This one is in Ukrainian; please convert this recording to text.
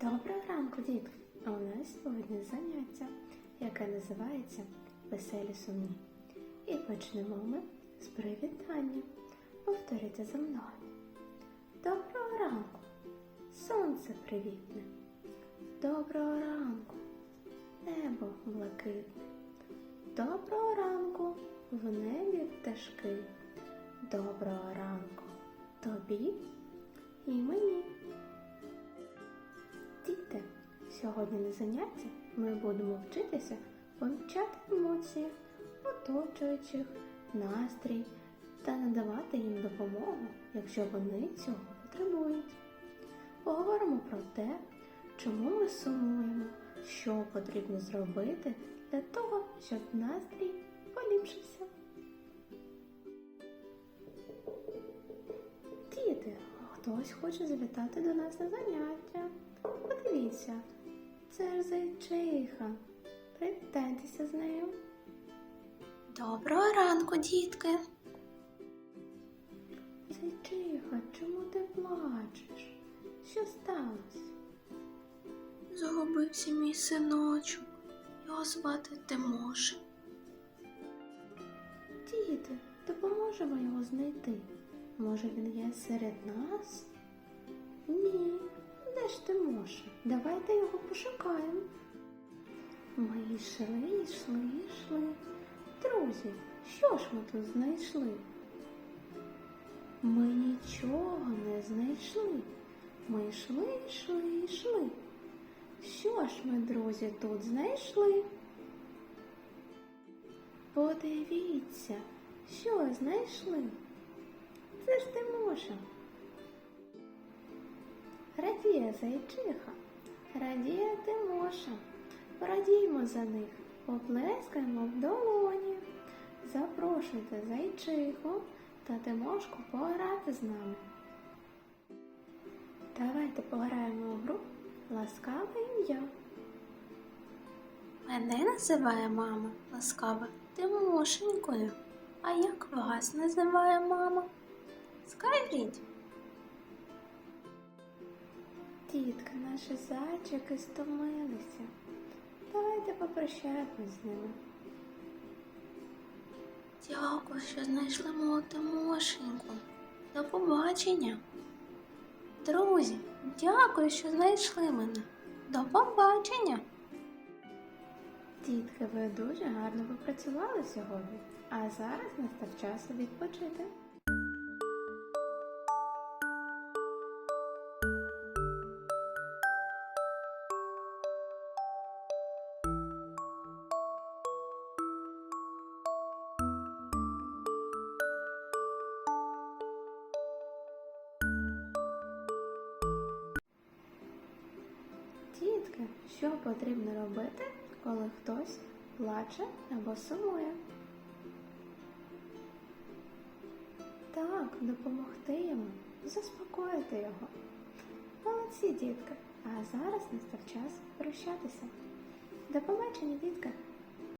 Доброго ранку, дітки! А у нас сьогодні заняття, яке називається Веселі сумні. І почнемо ми з привітання. Повторюйте за мною. Доброго ранку! Сонце привітне. Доброго ранку, небо блакитне. Доброго ранку, в небі пташки. Доброго ранку тобі і мені. Сьогодні на занятті ми будемо вчитися помічати емоції, оточуючих, настрій та надавати їм допомогу, якщо вони цього потребують. Поговоримо про те, чому ми сумуємо, що потрібно зробити для того, щоб настрій поліпшився. Діти, хтось хоче завітати до нас на заняття. Подивіться, це зайчиха. Привітайтеся з нею. Доброго ранку, дітки. Зайчиха, чому ти плачеш? Що сталося? Загубився мій синочок. Його звати Тимоша. Діти, допоможемо його знайти. Може він є серед нас? Ні, ж ти? Давайте його пошукаємо. Ми йшли, йшли, йшли. Друзі, що ж ми тут знайшли? Ми нічого не знайшли. Ми йшли, йшли, йшли. Що ж ми, друзі, тут знайшли? Подивіться, що знайшли. Це ж Тимоша. Радіє зайчиха, радіє Тимоша. Порадіємо за них, поплескаємо в долоні. Запрошуйте зайчиху та Тимошку пограти з нами. Давайте пограємо у гру Ласкаве ім'я. Мене називає мама ласкава Тимошенькою. А як вас називає мама? Скажіть. Дітки, наші зайчики стомилися. Давайте попрощаємось з ними. Дякую, що знайшли мого Тимошеньку. До побачення. Друзі, дякую, що знайшли мене. До побачення. Дітки, ви дуже гарно попрацювали сьогодні, а зараз настав час відпочити. Дітки, що потрібно робити, коли хтось плаче або сумує? Так, допомогти йому, заспокоїти його. Молодці, дітки. А зараз настав час прощатися. До побачення, дітка!